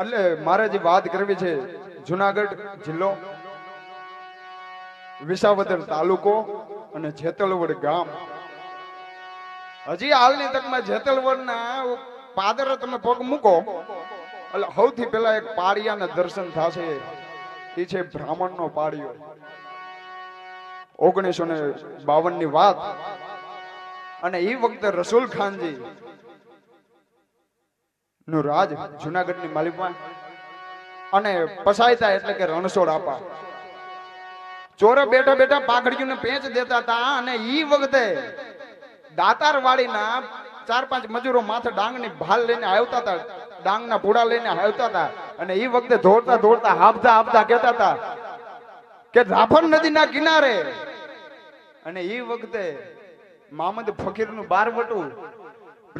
એટલે મારે જે વાત કરવી છે, જુનાગઢ જિલ્લો, વિસાવદર તાલુકો અને જેતલવડ ગામ. હજી હાલની તકમાં જેતલવડના પાદર તમે પગ મૂકો એટલે સૌથી પહેલા એક પાડિયાના દર્શન થશે. એ છે બ્રાહ્મણનો પાળિયો. ઓગણીસો ને બાવનની વાત. અને એ વખતે રસુલ ખાનજી નું રાજ જુનાગઢની માલિકમાં અને પસાયતા એટલે કે રણછોડ આપા ચોરે બેઠા બેઠા પાઘડીઓને પેંચ દેતા હતા અને ઈ વખતે દાતાર વાળીના ચાર પાંચ મજૂરો માથે ડાંગની ભાલ લઈને આવતા હતા, ડાંગના ભૂડા લઈને આવતા હતા અને ઈ વખતે દોડતા દોડતા હાફતા હાફતા કહેતા હતા કે રાફર નદીના કિનારે અને ઈ વખતે મામદ ફકીરનું બારવટું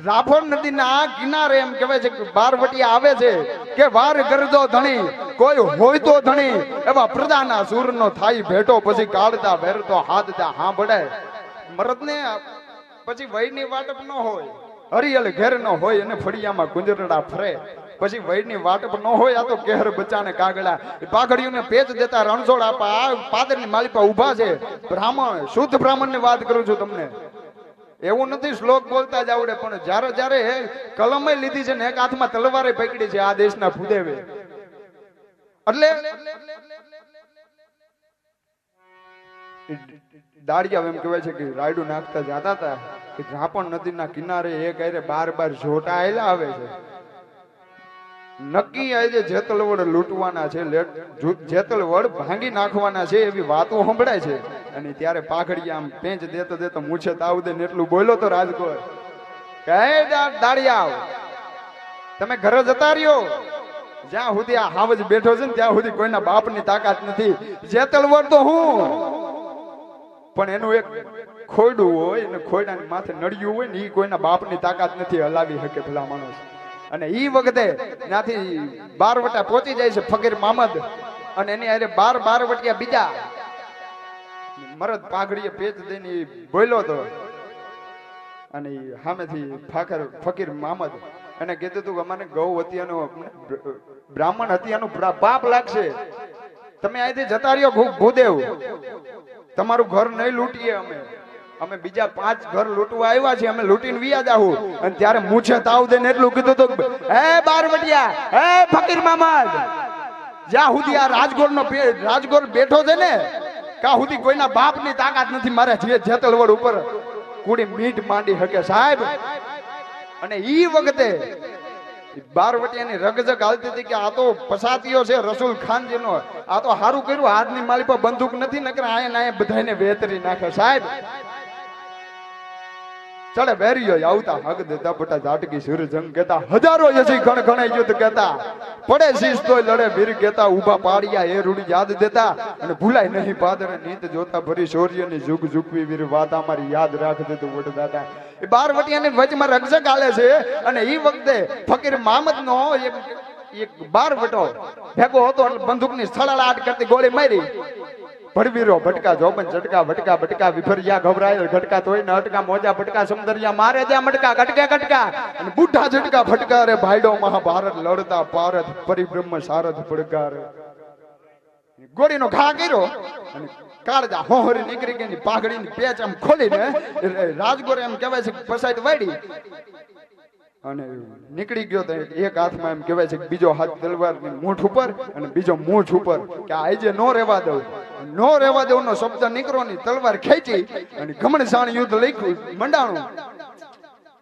રાફર નદીના કિનારે એમ કહેવાય છે કે બારવટી આવે છે કે વાર ગરજો ધણી, કોઈ હોય તો ધણી, એવા પ્રજાના સૂરનો થાય ભેટો પછી કાઢતા વેરતો હાથતા હાંભળે. મરદને પછી વયની વાટપ ન હોય, હરિયલ ઘેર ન હોય અને ફળિયામાં ગુંજરડા ફરે. પછી વયની વાટપ ન હોય, આ તો કેહર બચ્ચાને કાગડા પાઘડીઓને પેચ દેતા રણછોડ આપા, આ પાદરની માલિપા ઊભા છે. બ્રાહ્મણ, શુદ્ધ બ્રાહ્મણની વાત કરું છું તમને. એવું નથી, શ્લોક બોલતા જ આવડે, પણ જ્યારે જ્યારે કલમે લીધી છે ને, એક હાથમાં તલવારે પકડી છે આ દેશના ભૂદેવે. એટલે દાડિયા એમ કહેવાય છે કે રાયડું નાખતા જતા હતા, કે રાપણ નદીના કિનારે એક આરે બાર બાર જોટા આયેલા આવે છે. નક્કી આજે જેતલવડ લૂંટવાના છે જેતલવડ ભાંગી નાખવાના છે એવી વાતો સંભળાય છે. અને ત્યારે પાઘડી આમ પેંચ દેતો દેતો મૂછે તાવ દે ને એટલું બોલ્યો તો રાજકોટ કહે "હે દા- દાડિયા તમે ઘરે જતા રહ્યો? જ્યાં સુધી આ હાવજ બેઠો છે ને ત્યાં સુધી કોઈના બાપની તાકાત નથી. જેતલવડ તો હું. પણ એનું એક ખોડું હોય ને ખોડાની માથે નડિયું હોય ને એ કોઈના બાપની તાકાત નથી હલાવી શકે ભલા માણસ. અને ઈ વખતે ત્યાંથી બારવટા પહોંચી જાય છે ફકીર મામદ. અને એની અરે બાર બારવટિયા બીજા. મરદ પાઘડીએ પેચ દઈને બોલ્યો તો. અને સામેથી ફાકર ફકીર મામદ. એને કીધું તું અમારે ગૌ હત્યાનો બ્રાહ્મણ હત્યાનું પાપ લાગશે. તમે અહીંથી જતા રહ્યો ભૂદેવ. તમારું ઘર નહીં લૂંટીએ અમે. અમે બીજા પાંચ ઘર લૂંટવા આવ્યા છે અમે લૂંટીને વિયા જાહું. અને ત્યારે મૂછે તાવ દઈને એટલું કીધું તો હે બારવટિયા, હે ફકીર મામા જ્યાં સુધી આ રાજગોર નો રાજગોર બેઠો છે ને, ત્યાં સુધી કોઈના બાપની તાકાત નથી, મારે જે જેતલવડ ઉપર કુડી મીઠ માંડી હકે. સાહેબ, અને ઈ વખતે બારવટિયાની રગજગ હાલતી હતી કે આ તો પસાતીઓ છે ખાનજી ખાનજીનો. આ તો સારું કર્યું હાથની માલી પર બંદૂક નથી, નકર આયા ના આયા બધાને વેતરી નાખે. સાહેબ ચડે વેરીઓ આવતા હગ દેતા, બટા ઝાટકી સુર જંગ કેતા. હજારો યસી ગણ ગણે યુદ્ધ કેતા. પડે શીશ તોય લડે વીર કેતા, ઊભા પાડિયા એ રૂડી યાદ દેતા. અને ભૂલાય નહીં પાદર નીત જોતા, ભરી શૌર્યની જુગ જુગવી વીર વાત અમારી યાદ રાખ દેતું વટ દાદા. એ બાર વટિયાની વચમાં રક્ષક આલે છે, અને એ વખતે ફકીર મામદ નો એક બાર વટો ભેગો હતો એટલે બંદૂકની સ્થળાટ કરતી ગોળી મારી. ભડવીરો ભટકા જોબન, ઝટકા, ભટકા ભટકા વિફરિયા ગભરાયેલ ઘટકા તોય ન અટકા, મોજા ભટકા સમદરિયા મારે ત્યાં મટકા કટકે કટકા અને બુઢા ઝટકા ફટકા રે ભાઈડો મહાભારત, લડતા ભારત પરિબ્રહ્મ સારથ પડકાર. ગોળીનો ઘા કર્યો, અને કાળજા હોહરી નીકળી ગઈ પાઘડીની પેચ આમ ખોલીને રાજગોરે એમ કહેવાય છે કે પસાઈટ વાળી અને નીકળી ગયો તો એક હાથમાં એમ કહેવાય છે કે બીજો હાથ તલવાર મૂઠ ઉપર અને બીજો મૂઠ ઉપર કે આજે નો રહેવા દઉં. નો રહેવા દઉં નો શબ્દ નીકળો ની તલવાર ખેંચી અને ઘમણસાણ યુદ્ધ લખ્યું. મંડાણું.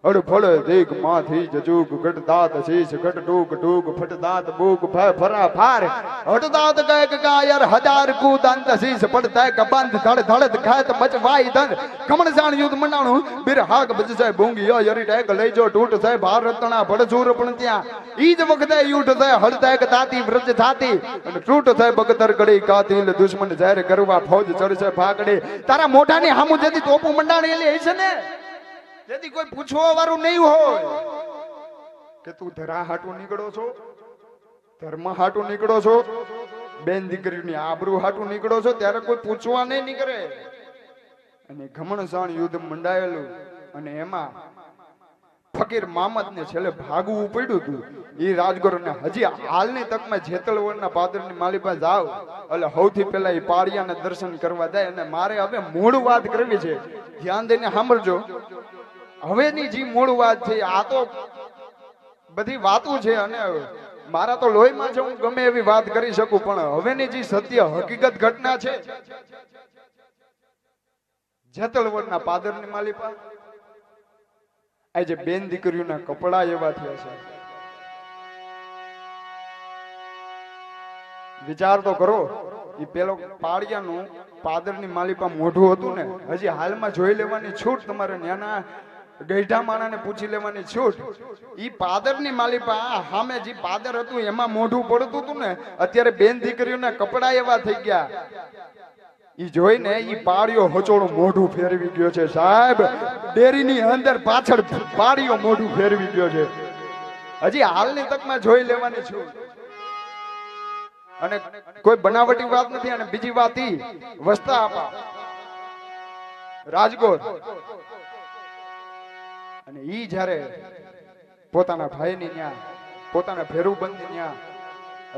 અડ ફળ દેખ માથી જજુગ ગટ દાત શીશ ઘટ ડૂગ ડૂગ, ફટ દાત બૂગ ફ ફરા ફાર. હટ દાત ગય કે કાયર હજાર કુ દાંત શીશ, પડ કે બંધ, ધડ ધડ ખાત મચ વાઈ દંડ કમણ જાણ યુદ્ધ મંડાણું બિર હાક બજ જાય ભૂંગી યરી ટેક લઈ જો ટૂટ થાય ભારતના ભડસૂર પણ ત્યાં. ઈ જ વખતે યુઠ થાય હળ થાય કે તાતી, વ્રજ થાતી. અને ટૂટ થાય બગતર ગડી કાતિલ દુશ્મન જાહેર કરવા ફોજ ચડશે ભાગડે. તારા મોઢાની હામું જતી તોપું મંડાણી એલી હશે ને? જેથી કોઈ પૂછવા વાળું નહીં હોય. કે તું ધરા હાટું નીકળો છો? ધર્મ હાટું નીકળો છો? બેન દીકરીની આબરૂ હાટું નીકળો છો? ત્યારે કોઈ પૂછવા નહીં નીકળે. અને ઘમણસાણ યુદ્ધ મંડાયેલું અને એમાં ફકીર મામદ ને છેલ્લે ભાગવું પડ્યું હતું. એ રાજગુરુ ને હજી હાલની તકમાં પાદરની માલી પાસે જાવ. એટલે સૌથી પહેલા એ પાળિયાને દર્શન કરવા જાય અને મારે હવે મૂળ વાત કરવી છે. ધ્યાન દઈને સાંભળજો. હવેની જે મૂળ વાત છે, આ તો બધી વાતો છે અને મારા તો લોહીમાં છે હું ગમે એવી વાત કરી શકું, પણ હવેની જે સત્ય હકીકત ઘટના છે જેતલવડના પાદરની માલિપા આજે બેન દીકરીઓના કપડા એવા થયા છે. વિચાર તો કરો એ પેલો પાળિયાનું પાદરની માલિપા મોઢું હતું ને, હજી હાલમાં જોઈ લેવાની છૂટ તમારે ન્યાના ગઈઢા માણાને પૂછી લેવાની છૂટ. ઈ પાદરની માલિપા સામે જે પાદર હતું, એમાં મોઢું પડતું હતું ને, અત્યારે બેન દીકરીઓના કપડા એવા થઈ ગયા. ઈ જોઈને ઈ પાળિયો હચોળું મોઢું ફેરવી ગયો છે. સાહેબ, ડેરીની અંદર પાછળ પાળિયો મોઢું ફેરવી ગયો છે. હજી હાલની તકમાં જોઈ લેવાની છું. અને કોઈ બનાવટી વાત નથી અને બીજી વાત ઈ. વસ્તા આપા. રાજકોટ. અને ઈ જ્યારે પોતાના ભાઈની ત્યાં પોતાના ભેરુબંધ ત્યાં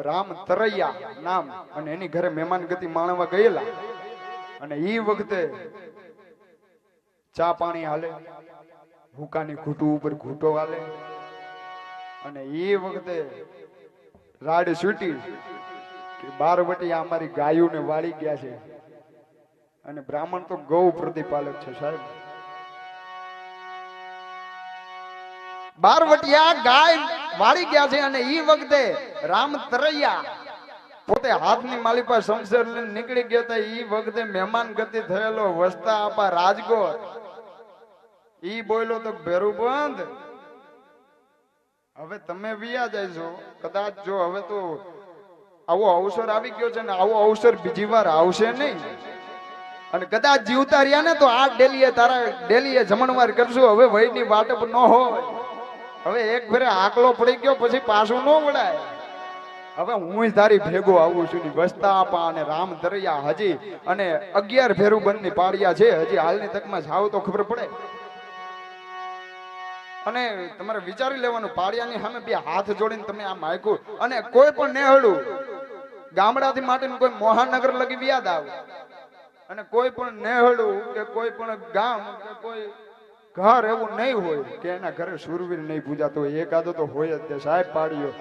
રામ તરૈયા નામ અને એની ઘરે મહેમાન ગતિ માણવા ગયેલા અને ઈ વખતે ચા પાણી હાલે, હુકાની ઘૂંટું ઉપર ઘૂંટો હાલે અને એ વખતે રાડ છૂટી કે બાર વટી અમારી ગાયોને વાળી ગયા છે. અને બ્રાહ્મણ તો ગૌ પ્રતિપાલક છે સાહેબ. બારવટિયા ગાય વાળી ગયા છે અને ઈ વખતે રામ તરૈયા પોતે હાથની માલી પર શમશેર લઈને નીકળી ગયો તો ઈ વખતે મહેમાન ગતિ થયેલો વસતા આપા રાજકોટ ઈ બોલ્યો તો ભેરું બંધ. હવે તમે વિયા જાય છો. કદાચ જો હવે તો આવો અવસર આવી ગયો છે ને આવો અવસર બીજી વાર આવશે નહીં. અને કદાચ જીવતા રહ્યા ને તો આ ડેલીએ તારા ડેલીએ જમણવાર કરશું. હવે વયની વાટપ ન હોય. હવે એક ફેરે આકલો પડી ગયો, પછી પાછું ન વળાય. હવે હું તારી ભેગો આવું છું ની વસ્તા અને રામ દરિયા હજી અને અગિયાર ફેરું બંધની પાડિયા છે, હજી હાલની તકમાં જાવ તો ખબર પડે. અને તમારે વિચારી લેવાનું પાડિયાની સામે બે હાથ જોડીને તમે આ માયકું અને કોઈ પણ નેહડું, ગામડાથી માટેનું કોઈ મહાનગર લગી વ્યાદ આવે. અને કોઈ પણ નેહળું કે કોઈ પણ ગામ કે કોઈ ઘર એવું નહીં હોય કે એના ઘરે સુરવીર નહીં પૂજાતો એકાદો તો હોય જ તે સાહેબ પાડ્યો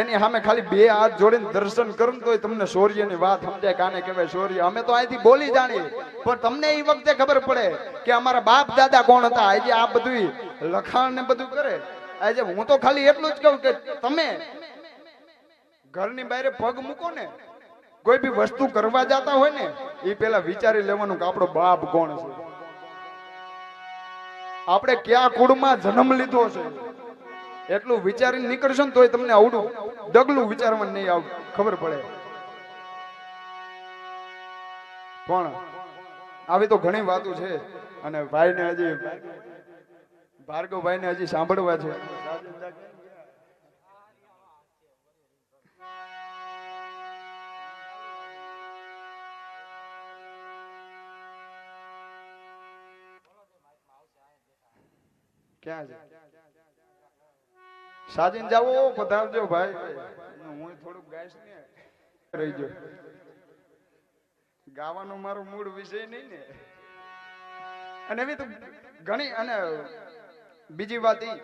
એની સામે ખાલી બે હાથ જોડીને દર્શન કરું તો તમને શૌર્યની વાત સમજાય. કાને કહેવાય શૌર્ય? અમે તો અહીંથી બોલી જાણીએ. પણ તમને એ વખતે ખબર પડે કે અમારા બાપ દાદા કોણ હતા? આજે આ બધું લખાણ ને બધું કરે. આજે હું તો ખાલી એટલું જ કહું કે તમે ઘરની બહાર પગ મૂકો ને. કોઈ બી વસ્તુ કરવા જતા હોય ને એ પેલા વિચારી લેવાનું કે આપણો બાપ કોણ છે? આપણે ક્યાં કુળમાં જન્મ લીધો છે? એટલું વિચારીને નીકળશો ને તોય તમને આવડું. ડગલું વિચારવા નહીં આવ ખબર પડે. પણ આવી તો ઘણી વાતો છે અને ભાઈને હજી ભાર્ગવભાઈને હજી સાંભળવા છે. ક્યાં છે? સાજીને જાવો પધારજો ભાઈ. હું થોડુંક ગાઈશ ને. રહી ગયો ગાવાનો મારો મૂળ વિષય નહીં ને. અને એવી તો ઘણી અને બીજી વાત ઈ